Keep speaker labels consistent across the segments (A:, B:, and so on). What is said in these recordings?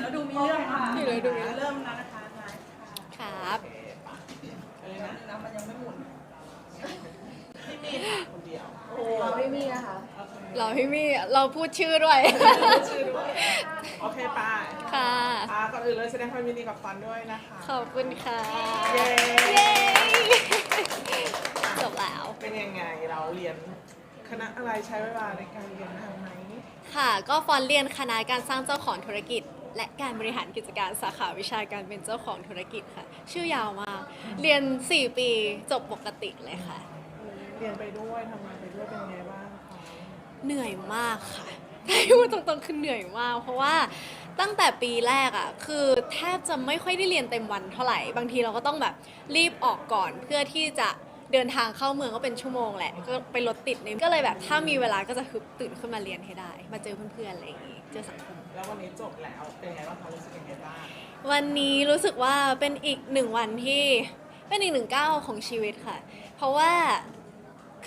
A: แล้วดูมีเรื่องค่ะ
B: อยู่เลยดูมีเรื่อง
A: เริ่มแล้วนะคะนาย
B: ครับ
A: อะไรนะนะมันยังไม่หมุนพี่มีค่ะคนเดียว โอ้
C: เราไม่มีนะคะ
B: เราพี่มี่เราพูดชื่อด้วย
A: ชื่อด้วยโอเคไป้า
B: ค่ะ
A: อ่าก่อนอื่นเลยแสดงความยินดีกับฟันด้วยนะคะ
B: ขอบคุณค่ะ
A: เย้
B: เย้จบแล้ว
A: เป็นยังไงเราเรียน คณะอะไรใช้เวลาในการเรียนทางไหน
B: ค่ะ ก็ฟอนเรียนคณะการสร้างเจ้าของธุรกิจ และการบริหารกิจการสาขาวิชาการเป็นเจ้าของธุรกิจค่ะ ชื่อยาวมาก เรียน 4 ปีจบปกติเลยค่ะ
A: เรียนไปด้วยทำงานไปด้วยเป็นยังไงบ้างคะ
B: เหนื่อยมากค่ะถ้าพูดตรงๆคือเหนื่อยมาก เพราะว่าตั้งแต่ปีแรกอะ่ะคือแทบจะไม่ค่อยได้เรียนเต็มวันเท่าไหร่ บางทีเราก็ต้องแบบรีบออกก่อนเพื่อที่จะ เดินทางเข้าเมืองก็เป็นชั่วโมงแหละ ก็ไปรถติดเนี่ยก็เลยแบบถ้ามีเวลาก็จะฮึบตื่นขึ้นมาเรียนให้ได้ มาเจอเพื่อนๆอะไรอย่างงี้เจอสังคม
A: แล้ววันนี้จบแล้วเป็นยังไงบ้างคะรู้สึกยังไงบ้าง
B: วันนี้รู้สึกว่าเป็นอีกหนึ่งวันที่เป็นอีกหนึ่งก้าวของชีวิตค่ะ เพราะว่า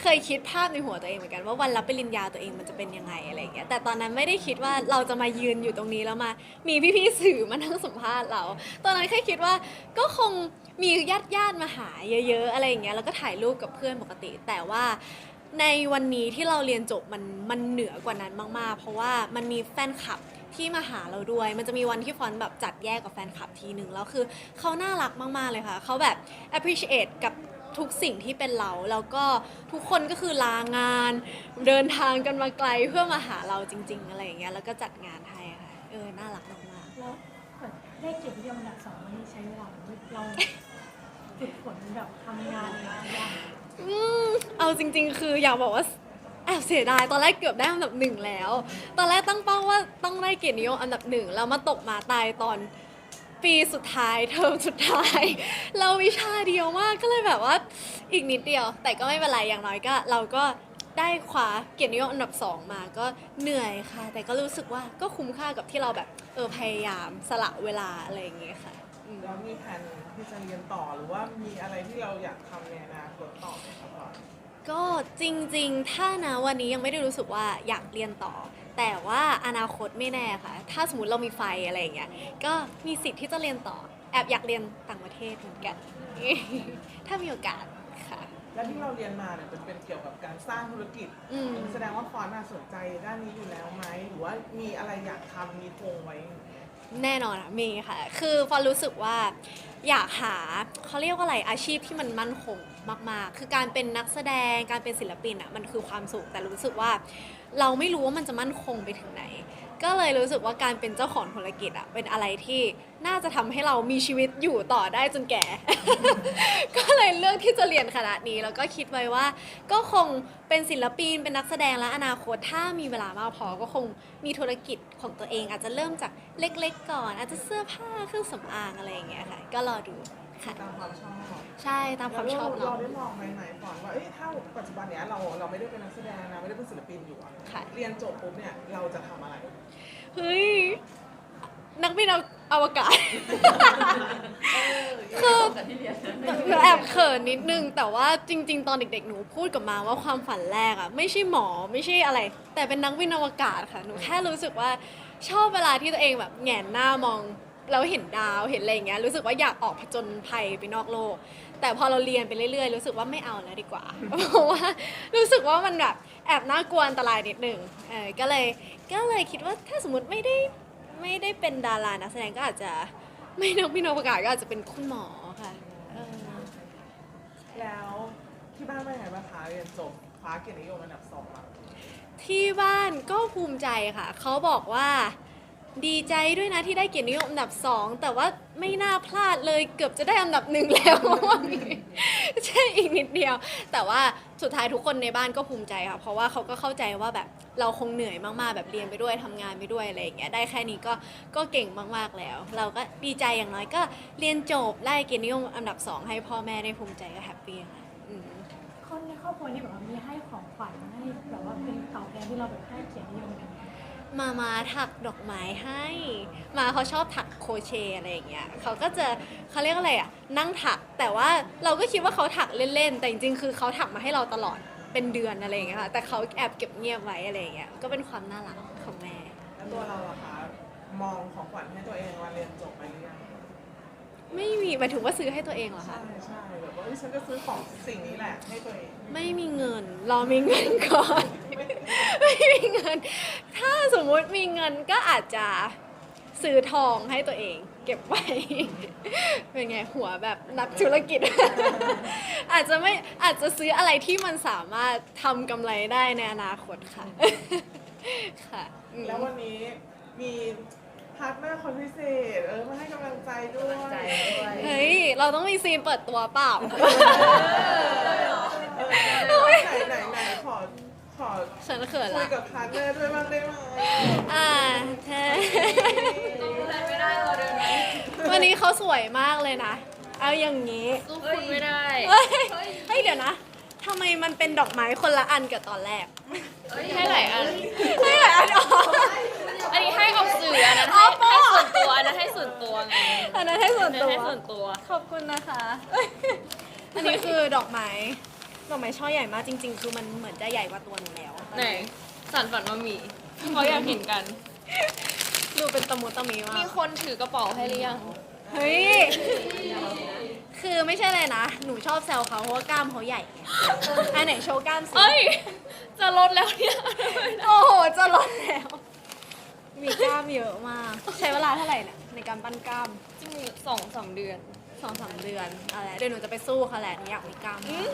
B: เคยคิดภาพในหัวตัวเองเหมือนกันว่าวันรับปริญญาตัวเองมันจะเป็นยังไงอะไรอย่างเงี้ยแต่ตอนนั้นไม่ได้คิดว่าเราจะมายืนอยู่ตรงนี้แล้วมา มีพี่ๆสื่อมานั่งสัมภาษณ์เรา ตอนนั้นแค่คิดว่าก็คงมีญาติญาติมาหาเยอะ ๆ อะไรอย่างเงี้ยแล้วก็ถ่ายรูปกับเพื่อนปกติ แต่ว่าในวันนี้ที่เราเรียนจบมันมันเหนือกว่านั้นมาก ๆ เพราะว่ามันมีแฟนคลับที่มาหาเราด้วย มันจะมีวันที่ฟอนแบบจัดแยกกับแฟนคลับทีหนึ่งแล้วคือเขาน่ารักมาก ๆ เลยค่ะ เขาแบบ appreciate กับ ทุกสิ่งที่เป็นเราแล้วก็ทุกคนก็คือลางาน เดินทางกันมาไกลเพื่อมาหาเราจริง ๆ อะไรอย่างเงี้ยแล้วก็จัดงานให้ค่ะเออน่ารักมากๆ
C: แล้วแบบได้เกียรตินิยมอันดับสองนี่ใช้เวลาเราฝึกฝนแบบทำงานอะไรอย่างเงี้ย
B: อืมเอาจริง ๆ คืออยากบอกว่าแอบเสียดายตอนแรกเกือบได้อันดับหนึ่งแล้ว ตอนแรกตั้งเป้าว่าต้องได้เกียรตินิยมอันดับหนึ่งแล้วมาตกมาตายตอน ปีสุดท้ายเทอมสุดท้าย เราวิชาเดียวมากก็เลยแบบว่าอีกนิดเดียว แต่ก็ไม่เป็นไรอย่างน้อยก็ เราก็ได้คว้าเกียรตินิยมอันดับสองมาก็เหนื่อยค่ะ แต่ก็รู้สึกว่าก็คุ้มค่ากับที่เราแบบเออพยายามสละเวลาอะไรอย่างเงี้ยค่ะอืม
A: แล้วมีแผนที่จะเรียนต่อหรือว่ามีอะไรที่เราอยากทำในอนาคตต่อไหมคะก่อน
B: ก็จริงๆ ถ้านะวันนี้ยังไม่ได้รู้สึกว่าอยากเรียนต่อ แต่ว่าอนาคตไม่แน่ค่ะ ถ้าสมมติเรามีไฟอะไรอย่างเงี้ย ก็มีสิทธิ์ที่จะเรียนต่อ แอบอยากเรียนต่างประเทศเหมือนกัน ถ้ามีโอกาสค่ะ
A: แล้วที่เราเรียนมาเนี่ยเป็นเป็นเกี่ยวกับการสร้างธุรกิจ
B: อืม
A: แสดงว่าฟอนต์น่ะสนใจด้านนี้อยู่แล้วไหมหรือว่ามีอะไรอยากทำมีธงไว้
B: แน่นอนอะมีค่ะ คือฟอนรู้สึกว่าอยากหาเขาเรียกว่าอะไรอาชีพที่มันมั่นคงมาก ๆ คือการเป็นนักแสดงการเป็นศิลปินอะมันคือความสุขแต่รู้สึกว่า เราไม่รู้ว่ามันจะมั่นคงไปถึงไหน ก็เลยรู้สึกว่าการเป็นเจ้าของธุรกิจอะเป็นอะไรที่น่าจะทำให้เรามีชีวิตอยู่ต่อได้จนแก่ ก็เลยเลือกที่จะเรียนคณะนี้แล้วก็คิดไว้ว่า ก็คงเป็นศิลปินเป็นนักแสดงและอนาคตถ้ามีเวลามากพอก็คงมีธุรกิจของตัวเอง อาจจะเริ่มจากเล็ก ๆ ก่อน อาจจะเสื้อผ้าเครื่องสำอางอะไรอย่างเงี้ยค่ะก็รอดู ค่ะ
A: ตามความชอบ
B: ใช่ตามความชอบ
A: แล้วเรา
B: เรา
A: ได้มองไหมไหมก่อนว่าเอ้ยถ้าปัจจุบันเนี้ยเราเราไม่ได้เป็นนักแสดงนะไม่ได้เป็นศิลปินอยู่อะ
B: ค่ะ
A: เรียนจบปุ๊บเนี่ยเราจะทำอะไร
B: เฮ้ย นักบินอวกาศ คือแอบเขินนิดนึง แต่ว่าจริง ๆ ตอนเด็ก ๆ หนูพูดกับมาว่าความฝันแรกอะไม่ใช่หมอไม่ใช่อะไร แต่เป็นนักบินอวกาศค่ะ หนูแค่รู้สึกว่าชอบเวลาที่ตัวเองแบบแหงนหน้ามอง แล้วเห็นดาวเห็นอะไรอย่างเงี้ยรู้สึกว่าอยากออกผจญภัยไปนอกโลก แต่พอเราเรียนไปเรื่อยๆ รู้สึกว่าไม่เอาแล้วดีกว่า เพราะว่ารู้สึกว่ามันแบบแอบน่ากลัวอันตรายนิดนึงเออก็เลยก็เลยคิดว่าถ้าสมมติไม่ได้ไม่ได้เป็นดารานักแสดงก็อาจจะไม่นักบินอวกาศก็อาจจะเป็นคุณหมอค่ะเออ
A: แล้วที่บ้านว่าไงบ้างคะเรียนจบคว้าเกียรตินิยมอันดับสองมา
B: ที่บ้านก็ภูมิใจค่ะ เขาบอกว่า ดีใจด้วยนะที่ได้เกียรตินิยมอันดับสองแต่ว่าไม่น่าพลาดเลยเกือบจะได้อันดับหนึ่งแล้ว ใช่อีกนิดเดียว แต่ว่าสุดท้ายทุกคนในบ้านก็ภูมิใจค่ะเพราะว่าเขาก็เข้าใจว่าแบบเราคงเหนื่อยมากๆแบบเรียนไปด้วยทำงานไปด้วยอะไรอย่างเงี้ยได้แค่นี้ก็ก็เก่งมากๆแล้ว เราก็ดีใจอย่างน้อยก็เรียนจบได้เกียรตินิยมอันดับสองให้พ่อแม่ได้ภูมิใจก็แฮปปี้ค่ะอืม
C: คนในครอบครัวนี่แบบว่ามีให้ของขวัญให้แบบว่าเป็นตอบแทนที่เราแบบให้เกียรตินิยมกัน
B: มามาถักดอกไม้ให้ มาเขาชอบถักโคเชอะไรอย่างเงี้ยเขาก็จะเขาเรียกอะไรอะนั่งถักแต่ว่าเราก็คิดว่าเขาถักเล่นๆ แต่จริงๆคือเขาถักมาให้เราตลอดเป็นเดือนอะไรอย่างเงี้ยค่ะแต่เขาแอบเก็บเงียบไว้อะไรอย่างเงี้ยก็เป็นความน่ารักของแม่
A: แล้วตัวเราอะคะมองของขวัญให้ตัวเองวันเรียนจบไปหรือยัง
B: ไม่มีหมายถึงว่าซื้อให้ตัวเองเหรอ
A: ใช่
B: คะ
A: ใช่แบบว่าเอ้ยฉันจะซื้อของสิ่งนี้แหละให้ตัวเอง
B: ไม่มีเงินรอมีเงินก่อน ไม่มีเงิน ถ้าสมมุติมีเงินก็อาจจะซื้อทองให้ตัวเอง เก็บไว้ เป็นไงหัวแบบนักธุรกิจ อาจจะไม่อาจจะซื้ออะไรที่มันสามารถทำกำไรได้ในอนาคตค่ะ ค่ะอืม
A: แล้ววันนี้มี พาร์ทเนอร์คนพิเศษ เออมาให้กำลังใจด้วย
B: เฮ้ย เราต้องมีซีนเปิดตัวเปล่า
A: เออไหนไหนไหนขอขอ
B: ฉันเขิน
A: คุ
B: ละ
A: ยกับพาร์ทเนอร์ด้วยบ้างได้ไหม
B: อ่าเธอ
D: ไม่ได้เราเดินไหม
B: วันนี้เขาสวยมากเลยนะ เอาอย่างนี้
D: สู้คุณไม่ได้
B: เฮ้ยเฮ้ยเดี๋ยวนะทำไมมันเป็นดอกไม้คนละอันกับตอนแรก
D: ให้หลายอัน
B: ไม่เหรออันออก
D: อั นนี้ให้ออกสื่ออันนั้นให้ให้ส่วนตัวอันนั้นให้ส่วนตัวไง
B: อันนั้นให้ส่
D: อั
B: วนน
D: นั้น
B: ตัว
D: ให้ส่วนตัว
B: ขอบคุณนะคะ อันนี้คือดอกไม้ ดอกไม้ช่อใหญ่มากจริง ๆ คือมันเหมือนจะใหญ่กว่าตัวหนูแล้ว
D: ไหนสันฝันมามีเขาอยากเห็นกัน
B: ดูเป็นตะมุตะมีมา
D: มี
B: ก
D: คนถือกระเป๋าให้หรือยัง
B: เฮ้ย คือไม่ใช่เลยนะ หนูชอบแซวเขาเพราะว่ากล้ามเขาใหญ่อันไหนโชว์กล้ามสิ
D: เอ้ย จะลดแล้วเนี่ย
B: โอ้โห จะลดแล้ว มีกล้ามเยอะมาก ใช้เวลาเท่าไหร่เนี่ยในการปั้นกล้าม
D: จริงๆสองสามเดือน
B: สองสามเดือนอะไรเดี๋ยวหนูจะไปสู้เขาแหละหนูอยากมีกล้ามมาก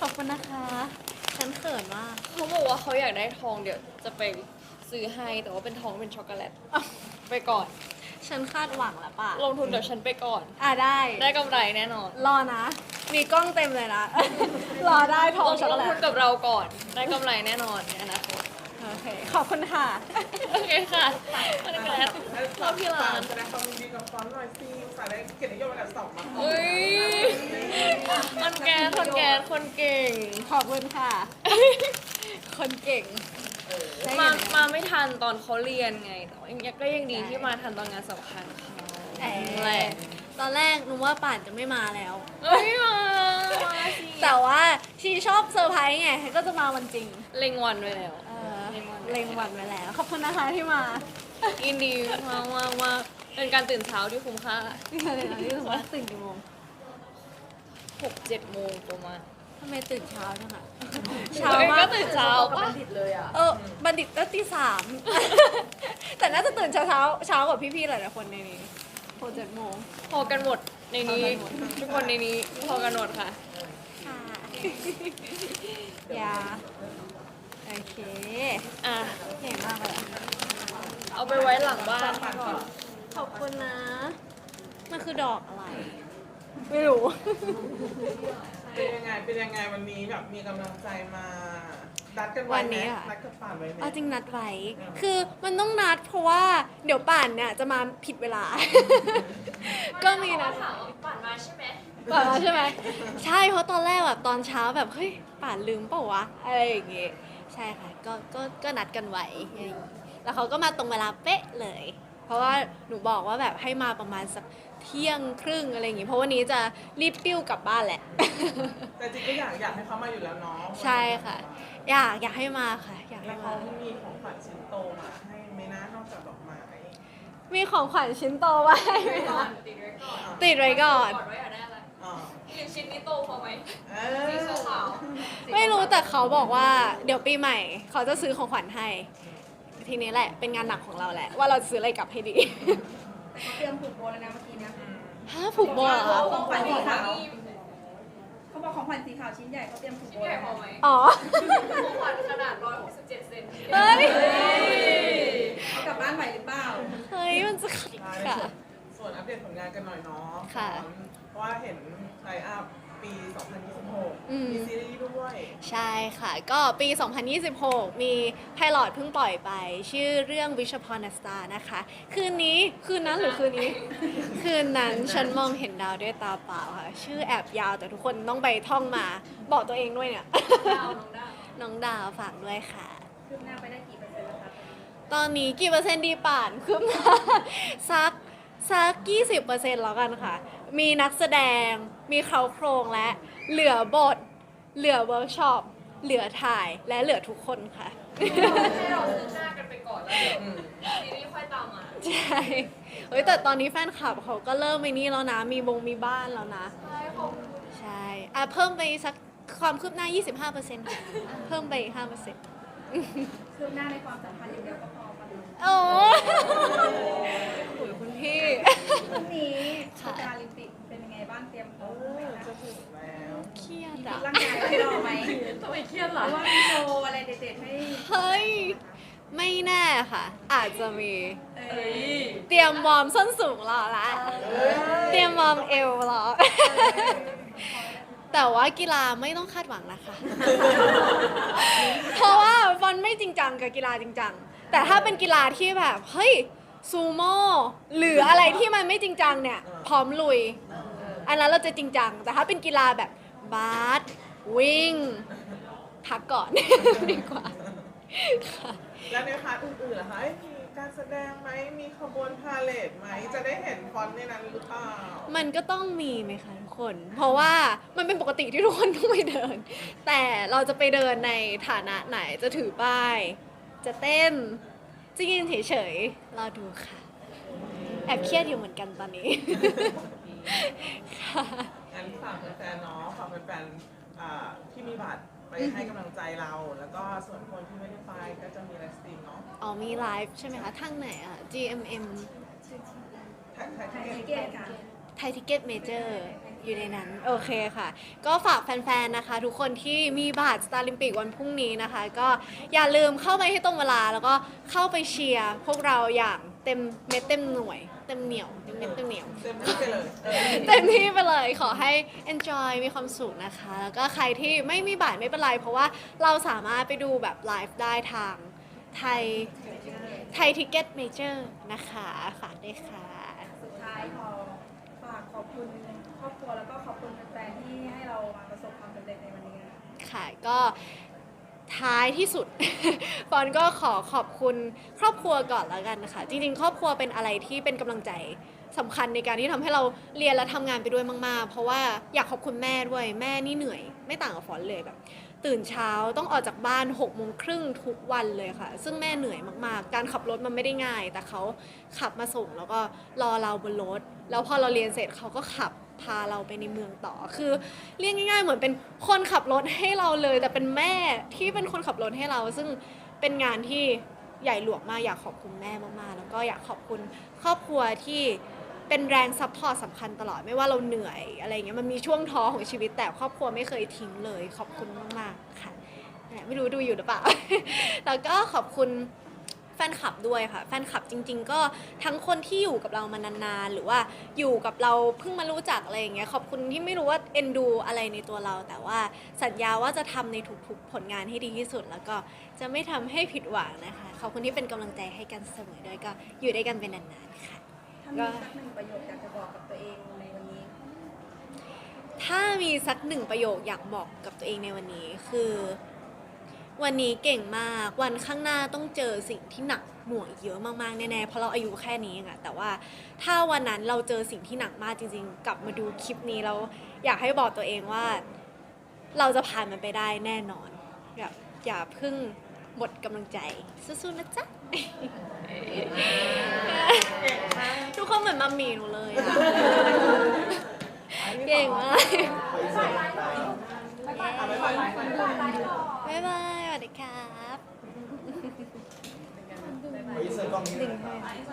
B: ขอบคุณนะคะ ฉันเขินมาก
D: เขาบอกว่าเขาอยากได้ทองเดี๋ยวจะไปซื้อให้แต่ว่าเป็นทองเป็นช็อกโกแลต
B: อ้าว
D: ไปก่อน
B: ฉันคาดหวังแล้วป่ะ
D: ลงทุนเดี๋ยวฉันไปก่อน
B: อะได้
D: ได้กำไรแน่นอน
B: รอนะ มีกล้องเต็มเลยนะ รอได้ทอง
D: ลง
B: ช็อกโก
D: ลง
B: แล
D: ทุ
B: ต
D: นกับเราก่อน ได้กำไรแน่นอนในอนาคต
B: โอ เคขอบคุณค่ะ
D: โอเคค่ะช็อกโกแลตชอบที่ร้าน
A: แสดงความยินดีกับฟอนต์หน่อยสิสายได้เกียรตินิยมอันดับสองมา
D: อุ้ยคนแก่คนแก่คนเก่ง
B: ขอบคุณค่ะ คนเก่งได้
D: มา
B: ยังไง
D: มาไม่ทันตอนเขาเรียนไง แต่ว่ายังก็ยังดีที่มาทันตอนงานสำคัญเขา
B: แหม
D: แหละ
B: ตอนแรกหนูว่าป่านจะไม่มาแล้ว
D: เอ้ยมามาสิ
B: แต่ว่าชีชอบเซอร์ไพรส์ไงก็จะมาวันจริง
D: เล็งวันไว้แล้ว
B: เออ
D: เล็งวัน
B: เล็งวันไว้แล้ว ขอบคุณนะคะที่มา
D: ยินดีมากมากมากเป็นการตื่นเช้าที่คุ้มค่า
B: ที่มาเลยนะที่ถือว่าตื่นกี่โมง
D: หกเจ็ดโมงประมาณ
B: ทำไมตื่นเช้าจังอะ
D: เช้ามากตื่นเช้าปะ
B: เออบัณฑิตก็ตีสาม แต่น่าจะตื่นเช้าเช้าเช้ากว่าพี่ๆหลายๆคนในนี้ โหเจ็ดโมง
D: พอกันหมดในนี้ทุกคนในนี้พอกันหมดค่ะ
B: ค่ะอย่าโอเค
D: อะ
B: เก่งมากเลย
D: เอาไปไว้หลังบ้านก่อน
B: ขอบคุณนะ มันคือดอกอะไร ไม่รู้
A: เป็นยังไง เป็นยังไงวันนี้แบบมีกำลังใจมานัดกันไว้
B: วัน
A: ไหม
B: นี้อะ
A: นัดกับป่านไว้ไหม
B: เอาจริงนัดไว้คือมันต้องนัดเพราะว่าเดี๋ยวป่านเนี่ยจะมาผิดเวลา ก็มีนัด
D: ถามว่าปั่นมาใช่ไหม
B: ป่านมาใช่ไหม ใช่เพราะตอนแรกแบบตอนเช้าแบบเฮ้ยป่านลืมเปล่าวะอะไรอย่างเงี้ยใช่ค่ะก็ก็ก็นัดกันไว้อะไรอย่างงี้แล้วเขาก็มาตรงเวลาเป๊ะเลย เพราะว่าหนูบอกว่าแบบให้มาประมาณสักเที่ยงครึ่งอะไรอย่างงี้ เพราะวันนี้จะรีบปิ้วกลับบ้านแหละ
A: แต่จริงก็อยากอยากให้เขามาอยู่แล้วเนาะ
B: ใช่ค่ะ อยากอยากให้มาค่ะ อยาก
A: แล้
B: ให้
A: วเขา
B: มา
A: มีของขวัญชิ้นโตมาให้ไหมนะนอกจากดอกไม้
B: มีของขวัญชิ้นโตไว้ไหมคะ
D: ติดไว้ก่อน
B: ติดไว้ก่อน
D: ก่อนไว้อยากได้อะไร
A: อ๋อ
D: หนึ่งชิ้นนี้โตพอไหม
A: เอ
D: สี
A: อ
D: ขาว
B: ไม่รู้แต่เขาบอกว่า เดี๋ยวปีใหม่ เขาจะซื้อของขวัญให้ ทีนี้แหละเป็นงานหนักของเราแหละ ว่าเราจะซื้ออะไรกลับให้ดี
E: เตรียมผูกโบแล้วนะเมื่อกี้นะ
B: ฮะผูกโบเหรอคะ
E: ของขวัญสีขาวเขาบอกของขวัญสีขาวชิ้นใหญ่เขาเตรียมผูก
D: ชิ้
E: โบ
D: นใหญ่
E: แล้ว
D: พอไหม
B: อ๋อ
D: ของขวัญขนาด167เซน
B: เฮ้ย
E: เอากลับบ้านไหวหรือเปล่า
B: เฮ้ยมันจะ
A: ใช่
B: ค่ะ
A: ส่วนอัปเดตผลงานกันหน่อยเนาะ
B: ค่ะ
A: เพราะว่าเห็นไลน์อัพ ปี
B: อืม
A: 2026 มีซีรีส์ด้วย
B: ใช่ค่ะ ก็ปี 2026 มีไพลอตเพิ่งปล่อยไป ชื่อเรื่อง Wish Upon a Star นะคะ คืนนี้คืนนั้นหรือคืนนี้ คืนนั้นฉันมองเห็นดาวด้วยตาเปล่าค่ะ ชื่อแอบยาวแต่ทุกคนต้องไปท่องมา บอกตัวเองด้วยเนี่ย
D: ดาวน้องดาว
B: น้องดาวฝากด้วยค่ะ
E: คืบหน้าไปได้กี่เปอร์เซ็นต์แล้วคะ
B: ตอนนี้กี่เปอร์เซ็นต์ดีป่านคืบหน้าสักสักกี่สิบเปอร์เซ็นต์แล้วกันค่ะ มีนักแสดง มีเขาโครงและ เหลือบท เหลือเวิร์กช็อป เหลือถ่ายและเหลือทุกคนค่ะ
D: ให้เราซื้อหน้ากันไปก่อนแล้วเดี๋ยว
A: อืม
D: ซีรีส์
B: ใช่เฮ้ยแต่ตอนนี้แฟนคลับเขาก็เริ่มไปนี่แล้วนะ มีบงมีบ้านแล้วนะใช่ อะเพิ่มไปสักความคืบหน้า 25%ค่ะเพิ่มไปอีก5%
E: คืบหน้าในความสัมพันธ์อย่างเดียวก็พอค่ะ
B: โอ้โหคุณพี่
E: พรุ่งนี้
B: ค่ะ
E: พาราลิมปิกเป็นยังไง บ้างเตรียมตัว
A: โอ้
E: ไหมคะ
A: จะถึงแล้ว
B: เครียด
E: มี
B: อะ
E: ร่างกายไว้รอไหม
C: ทำไมเครียด
E: เพ
C: ล่ะ
E: ราะว่ามีโชว์อะไรเด็ดๆให้
B: เฮ้ย ไม่แน่ค่ะ อาจจะมี
E: เอ้ย
B: เตรียมวอร์มส้นสูงรอละ เตรียมวอร์มเอวรอ แต่ว่ากีฬาไม่ต้องคาดหวังนะคะ เพราะว่าฟอนไม่จริงจังกับกีฬาจริงจัง แต่ถ้าเป็นกีฬาที่แบบ เฮ้ย ซูโม่หรืออะไรที่มันไม่จริงจังเนี่ย พร้อมลุย อันนั้นเราจะจริงจัง แต่ถ้าเป็นกีฬาแบบบาสวิ่งพักก่อน ดีกว่าค่ะ
A: แล้วในพาร์ทอื่นๆล่ะคะเอ้ยมีการแสดงไหมมีขบวนพาเลทไหม จะได้เห็นฟอนต์ในนั้นหรือเปล่า
B: มันก็ต้องมีไหมคะทุกคน เพราะว่ามันเป็นปกติที่ทุกคนต้องไปเดิน แต่เราจะไปเดินในฐานะไหนจะถือป้าย จะเต้น จะยืนเฉยๆรอดูค่ะ แอบเครียดอยู่เหมือนกันตอนนี้ ค่ะ
A: งั้นฝากแฟนๆเนาะฝากแฟนๆอ่าที่มีบัตรไปให้กำลังใจเรา แล้วก็ส่วนคนที่ไม่ได้ไปก็จะมีไลฟ์สตรีมเนาะ
B: อ๋อมีไลฟ์ใช่ไหมคะทางไหนอะ GMM
A: ไทยไทย
E: ไท
A: ทิ
E: ย
A: เก็ต
E: เกตค่ะ
B: ไทยทิเก็ตเมเจอร์อยู่ในนั้น โอเคค่ะ ก็ฝากแฟนๆ นะคะ ทุกคนที่มีบัตรสตาร์ลิมปิกวันพรุ่งนี้นะคะ ก็อย่าลืมเข้าไปให้ตรงเวลา แล้วก็เข้าไปเชียร์พวกเราอย่างเต็มเม็ดเต็มหน่วย เต็มเหนียวเต็มเม็ดเต็มเหนียว
A: เต็มที่ไปเลยเออ
B: เต็มที่ไปเลยขอให้ enjoy มีความสุขนะคะ แล้วก็ใครที่ไม่มีบัตรไม่เป็นไร เพราะว่าเราสามารถไปดูแบบไลฟ์ได้ทางไทยไทยทิเก็ตเมเจอร์นะคะ ฝากด้วยค่ะ
E: สุดท้ายขอฝากขอบคุณครอบครัวแล้วก็ขอบคุณแฟนๆที่ให้เรามาประสบความสำเร็จในวันนี้นะคะ
B: ค่ะก็ ท้ายที่สุดฟอนก็ขอขอบคุณครอบครัวก่อนแล้วกันนะคะ จริงๆ ครอบครัวเป็นอะไรที่เป็นกำลังใจสำคัญในการที่ทำให้เราเรียนและทำงานไปด้วยมาก ๆ เพราะว่าอยากขอบคุณแม่ด้วยแม่นี่เหนื่อย ไม่ต่างกับฟอนเลยแบบ ตื่นเช้าต้องออกจากบ้าน6กโมงครึ่งทุกวันเลยค่ะ ซึ่งแม่เหนื่อยมากๆ การขับรถมันไม่ได้ง่าย แต่เขาขับมาส่งแล้วก็รอเราบนรถแล้วพอเราเรียนเสร็จเขาก็ขับ พาเราไปในเมืองต่อ คือเรียกง่าย ๆ เหมือนเป็นคนขับรถให้เราเลย แต่เป็นแม่ที่เป็นคนขับรถให้เรา ซึ่งเป็นงานที่ใหญ่หลวงมากอยากขอบคุณแม่มากๆ แล้วก็อยากขอบคุณครอบครัวที่เป็นแรงซัพพอร์ตสำคัญตลอดไม่ว่าเราเหนื่อยอะไรเงี้ยมันมีช่วงท้อของชีวิตแต่ครอบครัวไม่เคยทิ้งเลย ขอบคุณมากๆค่ะ ไม่รู้ดูอยู่หรือเปล่า แล้วก็ขอบคุณ แฟนคลับด้วยค่ะ แฟนคลับจริง ๆ ก็ทั้งคนที่อยู่กับเรามานานๆ หรือว่าอยู่กับเราเพิ่งมารู้จักอะไรอย่างเงี้ยขอบคุณที่ไม่รู้ว่าเอ็นดูอะไรในตัวเรา แต่ว่าสัญญาว่าจะทำในทุกๆผลงานให้ดีที่สุด แล้วก็จะไม่ทำให้ผิดหวังนะคะขอบคุณที่เป็นกำลังใจให้กันเสมอด้วยก็อยู่ด้วยกันเป็นนานๆค่ะ
E: ถ้ามีสักหนึ่งประโยคอยากจะบอกกับตัวเองในวันนี้
B: ถ้ามีสักหนึ่งประโยคอยากบอกกับตัวเองในวันนี้คือ วันนี้เก่งมาก วันข้างหน้าต้องเจอสิ่งที่หนักหน่วงเยอะมากๆ แน่ๆ เพราะเราอายุแค่นี้เองอะแต่ว่าถ้าวันนั้นเราเจอสิ่งที่หนักมากจริง ๆ กลับมาดูคลิปนี้แล้วอยากให้บอกตัวเองว่า เราจะผ่านมันไปได้แน่นอนแบบอย่าเพึ่งหมดกำลังใจสู้ๆนะจ๊ะ ทุกคนเหมือนมัมมี่หนูเลยอะเก่งมาก
A: บ๊ายบายบ๊าย บาย
B: บ๊ายบายสวัสดีครับ
F: ไปเสิร์ฟกล้องนี้
B: ดึง